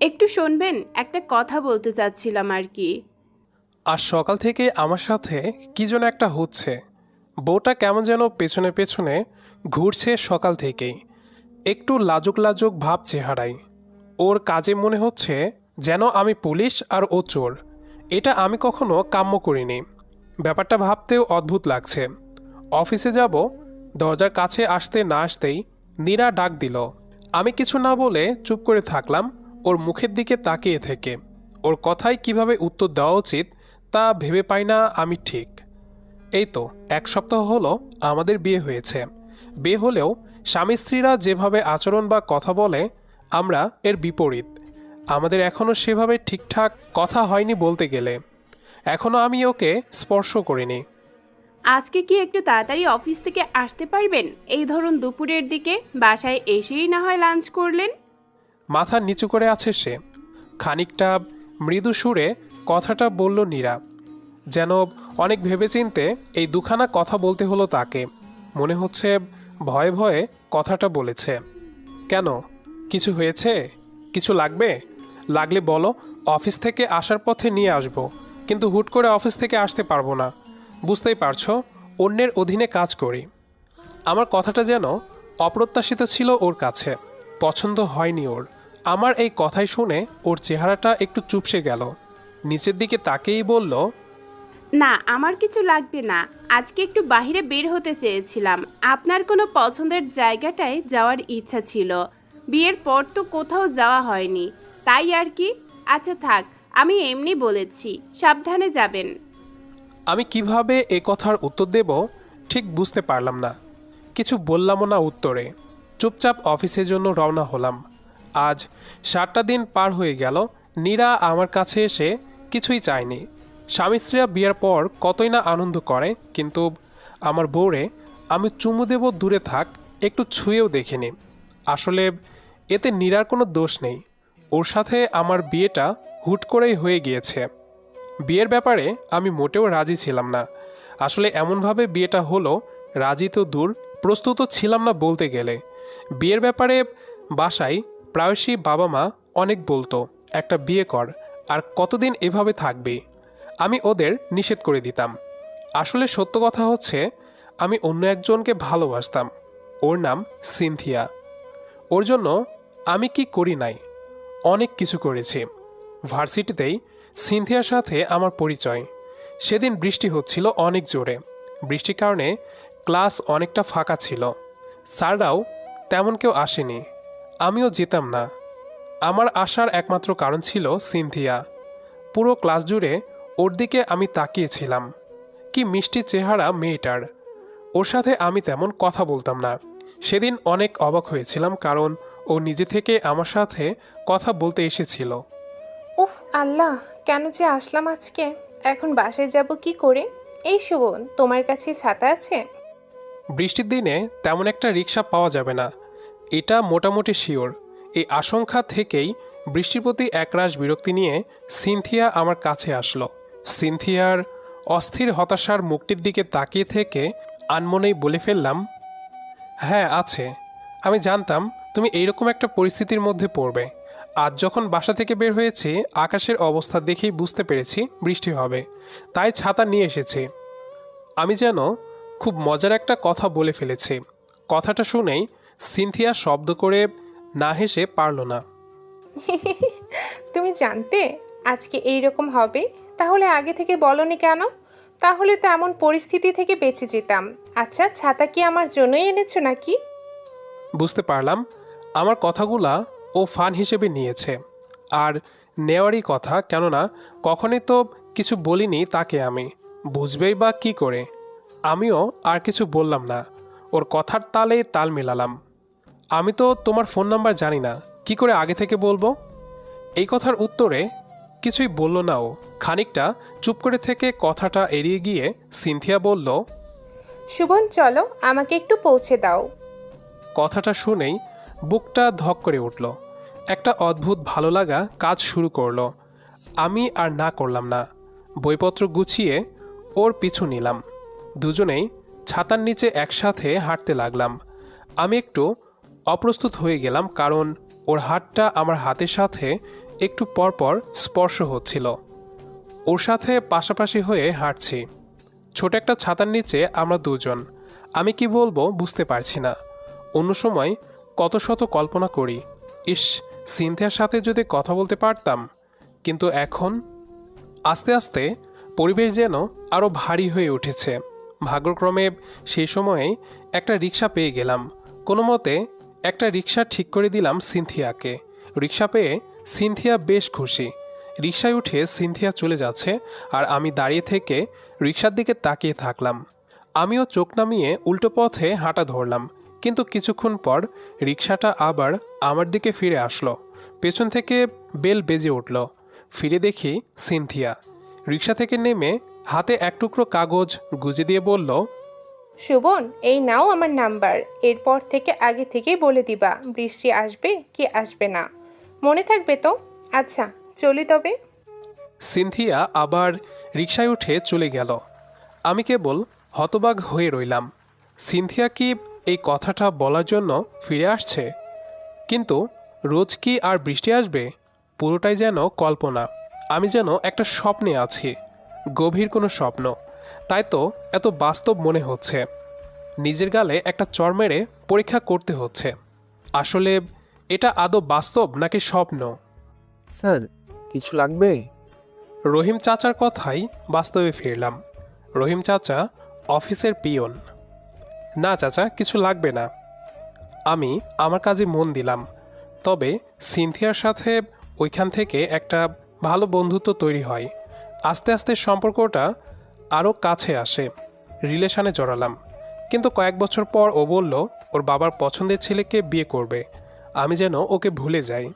একটু শুনবেন, একটা কথা বলতে চাচ্ছিলাম আর কি। আর সকাল থেকে আমার সাথে কি যেন একটা হচ্ছে। বউটা কেমন যেন পেছনে পেছনে ঘুরছে সকাল থেকেই। একটু লাজুক লাজুক ভাব চেহারায়। ওর কাজে মনে হচ্ছে যেন আমি পুলিশ আর ও চোর। এটা আমি কখনো কাম্য করিনি। ব্যাপারটা ভাবতেও অদ্ভুত লাগছে। অফিসে যাব, দরজার কাছে আসতে না আসতেই নীরা ডাক দিল। আমি কিছু না বলে চুপ করে থাকলাম। ওর মুখের দিকে তাকিয়ে থেকে। ওর কথায় কীভাবে উত্তর দেওয়া উচিত, তা ভেবে পাই না আমি ঠিক। এই তো, এক সপ্তাহ হলো আমাদের বিয়ে হয়েছে। বিয়ে হলেও স্বামী স্ত্রীরা যেভাবে আচরণ বা কথা বলে, আমরা এর বিপরীত। আমাদের এখনও সেভাবে ঠিকঠাক কথা হয়নি বলতে গেলে। এখনও আমি ওকে স্পর্শ করিনি। আজকে কি একটু তাড়াতাড়ি অফিস থেকে আসতে পারবেন? এই ধরুন দুপুরের দিকে বাসায় এসেই না হয় লাঞ্চ করলেন। মাথা নিচু করে আছে সে। খানিকটা মৃদু সুরে কথাটা বলল নীরা, যেন অনেক ভেবেচিন্তে এই দুখানা কথা বলতে হলো তাকে। মনে হচ্ছে ভয়ে ভয়ে কথাটা বলেছে। কেন? কিছু হয়েছে? কিছু লাগবে? লাগলে বলো, অফিস থেকে আসার পথে নিয়ে আসব, কিন্তু হুট করে অফিস থেকে আসতে পারব না। বুঝতেই পারছ, অন্যের অধীনে কাজ করি। আমার কথাটা যেন অপ্রত্যাশিত ছিল ওর কাছে। পছন্দ হয়নি ওর। আমার এই কথাই শুনে ওর চেহারাটা একটু চুপসে গেল। নিচের দিকে তাকেই বলল না আমার কিছু লাগবে না। আজকে একটু বাইরে বের হতে চেয়েছিলাম। আপনার কোনো পছন্দের জায়গাটায় যাওয়ার ইচ্ছা ছিল। বিয়ের পর তো কোথাও যাওয়া হয়নি। তাই আর কি? আচ্ছা থাক আমি এমনি বলেছি সাবধানে যাবেন। আমি কীভাবে এ কথার উত্তর দেব ঠিক বুঝতে পারলাম না। কিছু বললামও না উত্তরে। চুপচাপ অফিসের জন্য রওনা হলাম। আজ সাতটা দিন পার হয়ে গেল, নীরা আমার কাছে এসে কিছুই চায়নি। স্বামী স্ত্রীরা বিয়ের পর কতই না আনন্দ করে, কিন্তু আমার বউরে আমি চুমু দেব দূরে থাক, একটু ছুঁয়েও দেখিনি। আসলে এতে নীরার কোনো দোষ নেই। ওর সাথে আমার বিয়েটা হুট করেই হয়ে গিয়েছে। বিয়ের ব্যাপারে আমি মোটেও রাজি ছিলাম না। আসলে এমনভাবে বিয়েটা হলো, রাজি তো দূর, প্রস্তুত ছিলাম না বলতে গেলে। বিয়ের ব্যাপারে বাসায় প্রায়শই বাবা মা অনেক বলতো, একটা বিয়ে কর, আর কতদিন এভাবে থাকবে? আমি ওদের নিষেধ করে দিতাম। আসলে সত্য কথা হচ্ছে, আমি অন্য একজনকে ভালোবাসতাম। ওর নাম সিনথিয়া। ওর জন্য আমি কি করি নাই? অনেক কিছু করেছি। ভার্সিটিতেই সিনথিয়ার সাথে আমার পরিচয়। সেদিন বৃষ্টি হচ্ছিল অনেক জোরে। বৃষ্টির কারণে ক্লাস অনেকটা ফাঁকা ছিল। স্যাররাও তেমন কেউ আসেনি। আমিও যেতাম না। আমার আসার একমাত্র কারণ ছিল সিনথিয়া। পুরো ক্লাস জুড়ে ওর দিকে আমি তাকিয়েছিলাম। কি মিষ্টি চেহারা মেয়েটার। ওর সাথে আমি তেমন কথা বলতাম না। সেদিন অনেক অবাক হয়েছিলাম কারণ ও নিজে থেকে আমার সাথে কথা বলতে এসেছিল। উফ, আল্লাহ, কেন যে আসলাম আজকে? এখন বাসায় যাব কি করে? এই শোভন তোমার কাছে ছাতা আছে? বৃষ্টির দিনে তেমন একটা রিক্সা পাওয়া যাবে না। এটা মোটামুটি শিওর। এই আশঙ্কা থেকেই বৃষ্টির প্রতি একরাশ বিরক্তি নিয়ে সিনথিয়া আমার কাছে আসলো। সিনথিয়ার অস্থির হতাশার মুখটির দিকে তাকিয়ে থেকে আনমনেই বলে ফেললাম হ্যাঁ আছে। আমি জানতাম তুমি এইরকম একটা পরিস্থিতির মধ্যে পড়বে। আজ যখন বাসা থেকে বের হয়েছি, আকাশের অবস্থা দেখেই বুঝতে পেরেছি বৃষ্টি হবে। তাই ছাতা নিয়ে এসেছি। আমি যেন খুব মজার একটা কথা বলে ফেলেছি। কথাটা শুনেই সিনথিয়া শব্দ করে না হেসে পারল না। তুমি জানতে আজকে এই রকম হবে? তাহলে আগে থেকে বলনি কেন? তাহলে তো এমন পরিস্থিতি থেকে বেঁচে যেতাম। আচ্ছা ছাতা কি আমার জন্যই এনেছো নাকি? বুঝতে পারলাম। আমার কথাগুলা ও ফান হিসেবে নিয়েছে। আর নেওয়ারই কথা কেননা কখনই তো কিছু বলিনি তাকে আমি। বুঝবেই বা কি করে। আমিও আর কিছু বললাম না। ওর কথার তালে তাল মেলালাম। আমি তো তোমার ফোন নাম্বার জানি না কি করে আগে থেকে বলব? এই কথার উত্তরে কিছুই বলল না ও। খানিকটা চুপ করে থেকে কথাটা এড়িয়ে গিয়ে সিনথিয়া বলল শুভন চলো আমাকে একটু পৌঁছে দাও। কথাটা শুনেই বুকটা ধক করে উঠল। একটা অদ্ভুত ভালো লাগা কাজ শুরু করল। আমি আর না করলাম না। বইপত্র গুছিয়ে ওর পিছু নিলাম। দুজনেই ছাতার নিচে একসাথে হাঁটতে লাগলাম। আমি একটু অপ্রস্তুত হয়ে গেলাম কারণ ওর হাতটা আমার হাতের সাথে একটু পর পর স্পর্শ হচ্ছিল। ওর সাথে পাশাপাশি হয়ে হাঁটছি। ছোট একটা ছাতার নিচে আমরা দুজন। আমি কি বলব বুঝতে পারছি না। অন্য সময় কত শত কল্পনা করি। ইস, সিনথিয়ার সাথে যদি কথা বলতে পারতাম। কিন্তু এখন আস্তে আস্তে পরিবেশ যেন আরও ভারী হয়ে উঠেছে। ভাগ্যক্রমে সেই সময়ে একটা রিক্সা পেয়ে গেলাম। কোনো মতে একটা রিক্সা ঠিক করে দিলাম সিনথিয়াকে। রিক্সা পেয়ে সিনথিয়া বেশ খুশি। রিক্সায় উঠে সিনথিয়া চলে যাচ্ছে আর আমি দাঁড়িয়ে থেকে রিক্সার দিকে তাকিয়ে থাকলাম। আমিও চোখ নামিয়ে উল্টো পথে হাঁটা ধরলাম, কিন্তু কিছুক্ষণ পর রিক্সাটা আবার আমার দিকে ফিরে আসলো। পেছন থেকে বেল বেজে উঠল। ফিরে দেখি সিনথিয়া। রিক্সা থেকে নেমে হাতে এক টুকরো কাগজ গুজে দিয়ে বলল সুবন এই নাও আমার নাম্বার। এরপর থেকে আগে থেকেই বলে দিবা বৃষ্টি আসবে কি আসবে না। মনে থাকবে তো? আচ্ছা চলি তবে। সিনথিয়া আবার রিকশায় উঠে চলে গেল। আমি কেবল হতবাগ হয়ে রইলাম। সিনথিয়া কি এই কথাটা বলার জন্য ফিরে আসছে? কিন্তু রোজ কি আর বৃষ্টি আসবে? পুরোটাই যেন কল্পনা। আমি যেন একটা স্বপ্নে আছি। গভীর কোনো স্বপ্ন। তাই তো এত বাস্তব মনে হচ্ছে। নিজের গালে একটা চর মেরে পরীক্ষা করতে হচ্ছে। আসলে এটা আদৌ বাস্তব নাকি স্বপ্ন? স্যার কিছু লাগবে? রহিম চাচার কথাই বাস্তবে ফিরলাম। রহিম চাচা অফিসের পিয়ন। না চাচা কিছু লাগবে না। আমি আমার কাজে মন দিলাম। তবে সিনথিয়ার সাথে ওইখান থেকে একটা ভালো বন্ধুত্ব তৈরি হয়। আস্তে আস্তে সম্পর্কটা আরও কাছে আসে। রিলেশানে জড়ালাম। কিন্তু কয়েক বছর পর ও বলল, ওর বাবার পছন্দের ছেলেকে বিয়ে করবে। আমি যেন ওকে ভুলে যাই।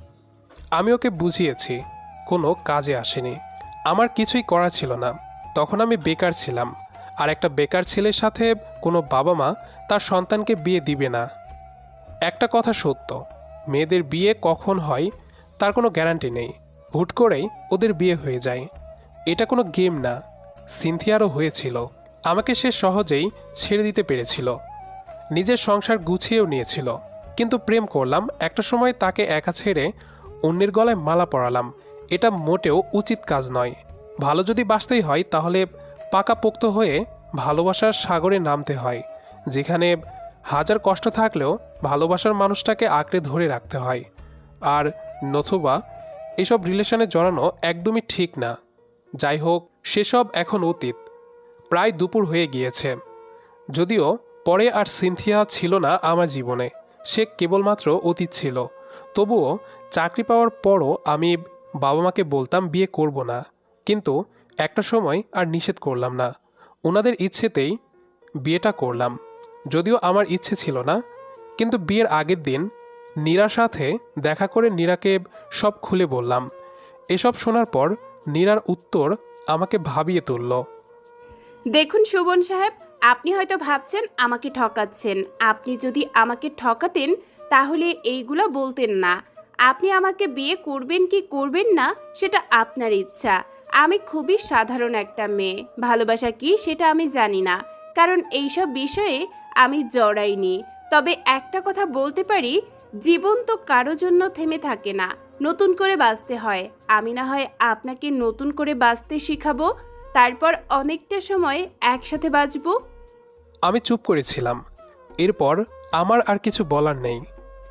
আমি ওকে বুঝিয়েছি, কোনো কাজে আসেনি। আমার কিছুই করা ছিল না। তখন আমি বেকার ছিলাম। আর একটা বেকার ছেলের সাথে কোনো বাবা মা তার সন্তানকে বিয়ে দিবে না। একটা কথা সত্য, মেয়েদের বিয়ে কখন হয় তার কোনো গ্যারান্টি নেই। হুট করেই ওদের বিয়ে হয়ে যায়। এটা কোনো গেম না। সিনথিয়ারও হয়েছিল। আমাকে সে সহজেই ছেড়ে দিতে পেরেছিল। নিজের সংসার গুছিয়েও নিয়েছিল। কিন্তু প্রেম করলাম, একটা সময় তাকে একা ছেড়ে অন্যের গলায় মালা পরালাম। এটা মোটেও উচিত কাজ নয়। ভালো যদি বাঁচতেই হয়, তাহলে পাকাপোক্ত হয়ে ভালোবাসার সাগরে নামতে হয়, যেখানে হাজার কষ্ট থাকলেও ভালোবাসার মানুষটাকে আঁকড়ে ধরে রাখতে হয়। আর নথুবা এসব রিলেশনে জড়ানো একদমই ঠিক না। যাই হোক, সেসব এখন অতীত। প্রায় দুপুর হয়ে গিয়েছে। যদিও পরে আর সিনথিয়া ছিল না আমার জীবনে, সে কেবলমাত্র অতীত ছিল। তবুও চাকরি পাওয়ার পরও আমি বাবা মাকে বলতাম বিয়ে করব না। কিন্তু একটা সময় আর নিষেধ করলাম না। ওনাদের ইচ্ছেতেই বিয়েটা করলাম। যদিও আমার ইচ্ছে ছিল না, কিন্তু বিয়ের আগের দিন নীরার সাথে দেখা করে নীরাকে সব খুলে বললাম। এসব শোনার পর নীরার উত্তর আমাকে ভাবিয়ে তুলল। দেখুন শোভন সাহেব, আপনি হয়তো ভাবছেন আমাকে ঠকাচ্ছেন। আপনি যদি আমাকে ঠকাতেন, তাহলে এইগুলো বলতেন না। আপনি আমাকে বিয়ে করবেন কি করবেন না, সেটা আপনার ইচ্ছা। আমি খুবই সাধারণ একটা মেয়ে। ভালোবাসা কি, সেটা আমি জানি না। কারণ এইসব বিষয়ে আমি জড়াইনি। তবে একটা কথা বলতে পারি, জীবন তো কারও জন্য থেমে থাকে না। নতুন করে বাঁচতে হয়। আমি না হয় আপনাকে নতুন করে বাঁচতে শিখাবো, তারপর অনেকটা সময় একসাথে বাঁচবো। আমি চুপ করেছিলাম। এরপর আমার আর কিছু বলার নেই।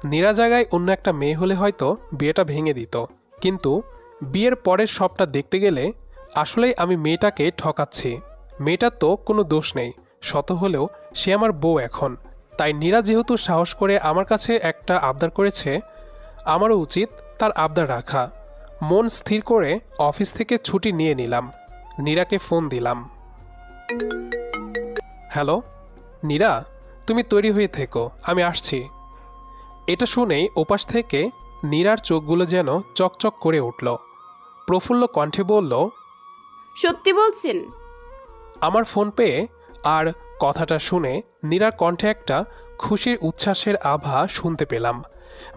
নীরা জায়গায় অন্য একটা মেয়ে হলে হয়তো বিয়েটা ভেঙে দিত। কিন্তু বিয়ের পরের সবটা দেখতে গেলে আসলেই আমি মেয়েটাকে ঠকাচ্ছি। মেয়েটার তো কোনো দোষ নেই। শত হলেও সে আমার বউ এখন। তাই নীরা যেহেতু সাহস করে আমার কাছে একটা আবদার করেছে আমারও উচিত তার আবদার রাখা। মন স্থির করে অফিস থেকে ছুটি নিয়ে নিলাম। নীরাকে ফোন দিলাম। হ্যালো নীরা তুমি তৈরি হয়ে থেকো আমি আসছি। এটা শুনেই ওপাশ থেকে নীরার চোখগুলো যেন চকচক করে উঠল। প্রফুল্ল কণ্ঠে বলল সত্যি বলছেন? আমার ফোন পেয়ে আর কথাটা শুনে নীরার কণ্ঠে একটা খুশির উচ্ছ্বাসের আভা শুনতে পেলাম।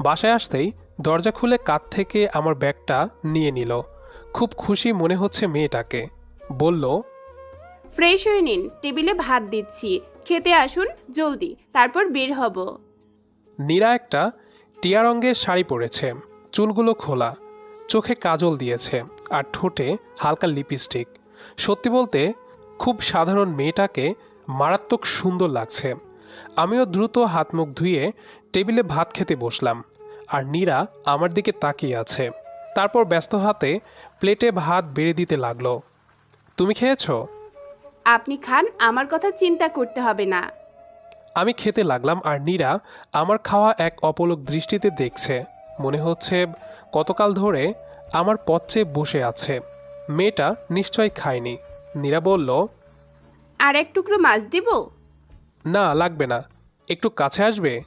বাসায় আসতেই দরজা খুলে কাত থেকে আমার ব্যাগটা নিয়ে নিল। খুব খুশি মনে হচ্ছে মেয়েটাকে। বলল ফ্রেশ হয়ে নিন টেবিলে ভাত দিচ্ছি। খেতে আসুন জলদি তারপর বের হব। নীরা একটা টিয়া রঙের শাড়ি পরেছে চুলগুলো খোলা চোখে কাজল দিয়েছে আর ঠোঁটে হালকা লিপস্টিক। সত্যি বলতে খুব সাধারণ মেয়েটাকে মারাত্মক সুন্দর লাগছে। আমিও দ্রুত হাত মুখ ধুয়ে টেবিলে ভাত খেতে বসলাম। আর নীরা আমার দিকে তাকিয়ে আছে। তারপর ব্যস্ত হাতে প্লেটে ভাত বেড়ে দিতে লাগল। তুমি খেয়েছো? আপনি খান আমার কথা চিন্তা করতে হবে না। আমি খেতে লাগলাম আর নীরা আমার খাওয়া এক অপলক দৃষ্টিতে দেখছে। মনে হচ্ছে কতকাল ধরে আমার পথে বসে আছে। মেয়েটা নিশ্চয় খায়নি। নীরা বলল আর এক টুকরো মাছ দিব? না লাগবে না। একটু কাছে আসবে?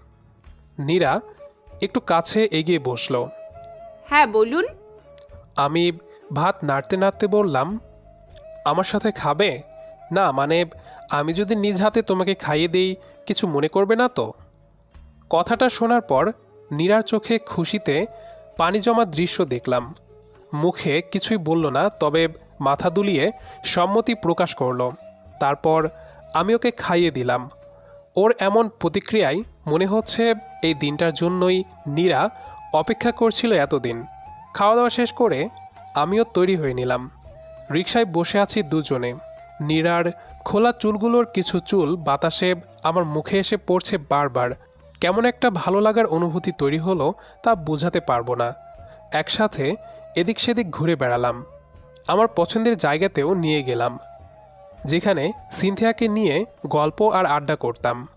নীরা একটু কাছে এগিয়ে বসল। হ্যাঁ বলুন। আমি ভাত নাড়তে নাড়তে বললাম আমার সাথে খাবে? না মানে আমি যদি নিজ হাতে তোমাকে খাইয়ে দিই কিছু মনে করবে না তো? কথাটা শোনার পর নীরার চোখে খুশিতে পানি জমা দৃশ্য দেখলাম। মুখে কিছুই বলল না তবে মাথা দুলিয়ে সম্মতি প্রকাশ করল। তারপর আমি ওকে খাইয়ে দিলাম। ওর এমন প্রতিক্রিয়ায় মনে হচ্ছে এই দিনটার জন্যই নীরা অপেক্ষা করছিল এতদিন। খাওয়া দাওয়া শেষ করে আমিও তৈরি হয়ে নিলাম। রিকশায় বসে আছি দুজনে। নীরার খোলা চুলগুলোর কিছু চুল বাতাসে আমার মুখে এসে পড়ছে বারবার। কেমন একটা ভালো লাগার অনুভূতি তৈরি হলো তা বোঝাতে পারব না। একসাথে এদিক সেদিক ঘুরে বেড়ালাম। আমার পছন্দের জায়গাতেও নিয়ে গেলাম। যেখানে সিনথিয়াকে নিয়ে গল্প আর আড্ডা করতাম।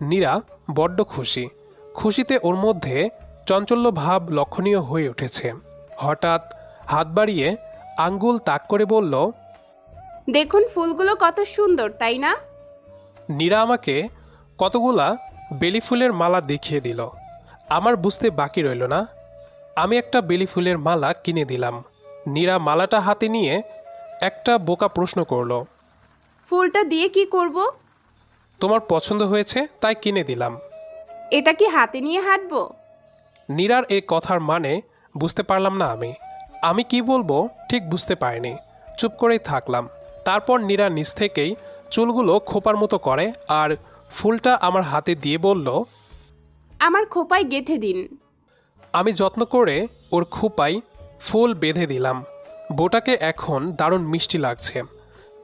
নীরা বড্ড খুশি। খুশিতে ওর মধ্যে চঞ্চল্য ভাব লক্ষণীয় হয়ে উঠেছে। হঠাৎ হাত বাড়িয়ে আঙ্গুল তাক করে বলল দেখুন ফুলগুলো কত সুন্দর তাই না? নীরা আমাকে কতগুলা বেলি ফুলের মালা দেখিয়ে দিল। আমার বুঝতে বাকি রইল না। আমি একটা বেলি ফুলের মালা কিনে দিলাম। নীরা মালাটা হাতে নিয়ে একটা বোকা প্রশ্ন করল ফুলটা দিয়ে কি করব? তোমার পছন্দ হয়েছে তাই কিনে দিলাম। এটা কি হাতে নিয়ে হাঁটবো? নীরার এ কথার মানে বুঝতে পারলাম না আমি। আমি কি বলব ঠিক বুঝতে পারিনি। চুপ করেই থাকলাম। তারপর নীরা নিচ থেকেই চুলগুলো খোপার মতো করে আর ফুলটা আমার হাতে দিয়ে বলল আমার খোপায় গেথে দিন। আমি যত্ন করে ওর খুপাই ফুল বেঁধে দিলাম। বোটাকে এখন দারুণ মিষ্টি লাগছে।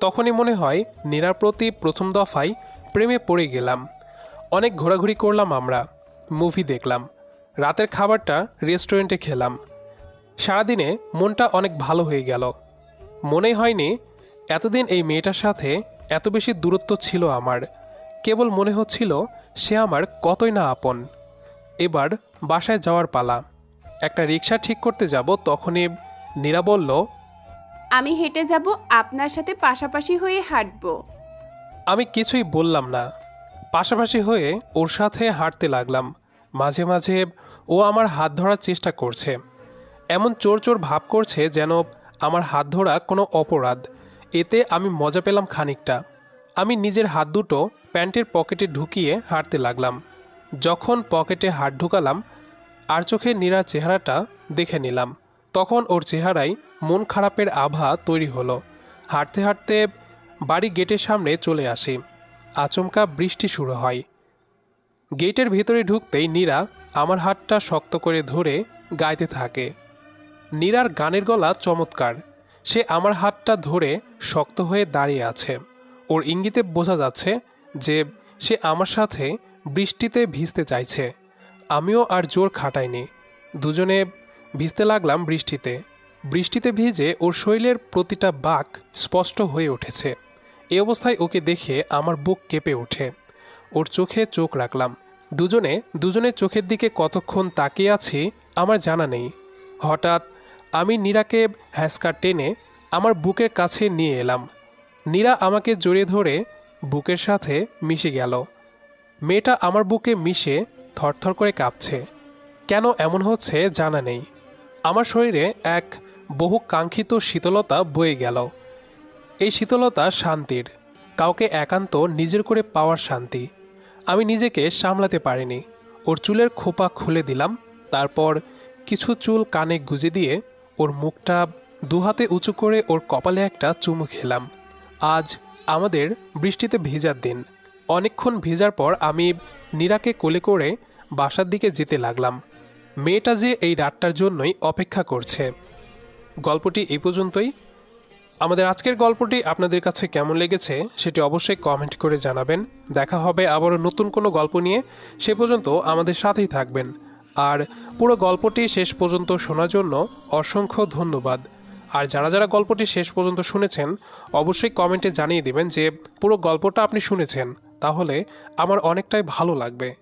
তখনই মনে হয় নীরার প্রতি প্রথম দফায় প্রেমে পড়ে গেলাম। অনেক ঘোরাঘুরি করলাম আমরা, মুভি দেখলাম। রাতের খাবারটা রেস্টুরেন্টে খেলাম। সারাদিনে মনটা অনেক ভালো হয়ে গেল। মনে হয়নি এতদিন এই মেয়েটার সাথে এত বেশি দূরত্ব ছিল আমার। কেবল মনে হচ্ছিল সে আমার কতই না আপন। এবার বাসায় যাওয়ার পালা। একটা রিক্সা ঠিক করতে যাব, তখনই নীরা বলল, আমি হেঁটে যাব, আপনার সাথে পাশাপাশি হয়ে হাঁটবো। আমি কিছুই বললাম না। পাশাপাশি হয়ে ওর সাথে হাঁটতে লাগলাম। মাঝে মাঝে ও আমার হাত ধরার চেষ্টা করছে। এমন চোর চোর ভাব করছে যেন আমার হাত ধরা কোনো অপরাধ। এতে আমি মজা পেলাম খানিকটা। আমি নিজের হাত দুটো প্যান্টের পকেটে ঢুকিয়ে হাঁটতে লাগলাম। যখন পকেটে হাত ঢুকালাম, আর চোখে নীরার চেহারাটা দেখে নিলাম। তখন ওর চেহারায় মন খারাপের আভা তৈরি হলো। হাঁটতে হাঁটতে বাড়ি গেটের সামনে চলে আসি। আচমকা বৃষ্টি শুরু হয়। গেটের ভেতরে ঢুকতেই নীরা আমার হাতটা শক্ত করে ধরে গাইতে থাকে। নীরার গানের গলা চমৎকার। সে আমার হাতটা ধরে শক্ত হয়ে দাঁড়িয়ে আছে। ওর ইঙ্গিতে বোঝা যাচ্ছে যে সে আমার সাথে বৃষ্টিতে ভিজতে চাইছে। আমিও আর জোর খাটাইনি। দুজনে ভিজতে লাগলাম বৃষ্টিতে। বৃষ্টিতে ভিজে ওর শরীরের প্রতিটা বাক স্পষ্ট হয়ে উঠেছে। এ অবস্থায় ওকে দেখে আমার বুক কেঁপে ওঠে। ওর চোখে চোখ রাখলাম। দুজনে, দুজনের চোখের দিকে কতক্ষণ তাকিয়ে আছি, আমার জানা নেই। হঠাৎ আমি নীরাকে হ্যাসকা টেনে আমার বুকের কাছে নিয়ে এলাম। নীরা আমাকে জড়িয়ে ধরে বুকের সাথে মিশে গেল। মেয়েটা আমার বুকে মিশে থরথর করে কাঁপছে। কেন এমন হচ্ছে জানা নেই। আমার শরীরে এক বহু কাঙ্ক্ষিত শীতলতা বয়ে গেল। এই শীতলতা শান্তির। কাউকে একান্ত নিজের করে পাওয়ার শান্তি। আমি নিজেকে সামলাতে পারিনি। ওর চুলের খোপা খুলে দিলাম, তারপর কিছু চুল কানে গুজে দিয়ে ওর মুখটা দুহাতে উঁচু করে ওর কপালে একটা চুমু খেলাম। আজ আমাদের বৃষ্টিতে ভেজার দিন। অনেকক্ষণ ভেজার পর আমি নীরাকে কোলে করে বাসার দিকে যেতে লাগলাম। মেয়েটা যে এই রাতটার জন্যই অপেক্ষা করছে। গল্পটি এই পর্যন্তই। আমাদের আজকের গল্পটি আপনাদের কাছে কেমন লেগেছে সেটি অবশ্যই কমেন্ট করে জানাবেন। দেখা হবে আবারও নতুন কোনো গল্প নিয়ে। সে পর্যন্ত আমাদের সাথেই থাকবেন। আর পুরো গল্পটি শেষ পর্যন্ত শোনার জন্য অসংখ্য ধন্যবাদ। আর যারা যারা গল্পটি শেষ পর্যন্ত শুনেছেন, অবশ্যই কমেন্টে জানিয়ে দিবেন যে পুরো গল্পটা আপনি শুনেছেন। তাহলে আমার অনেকটাই ভালো লাগবে।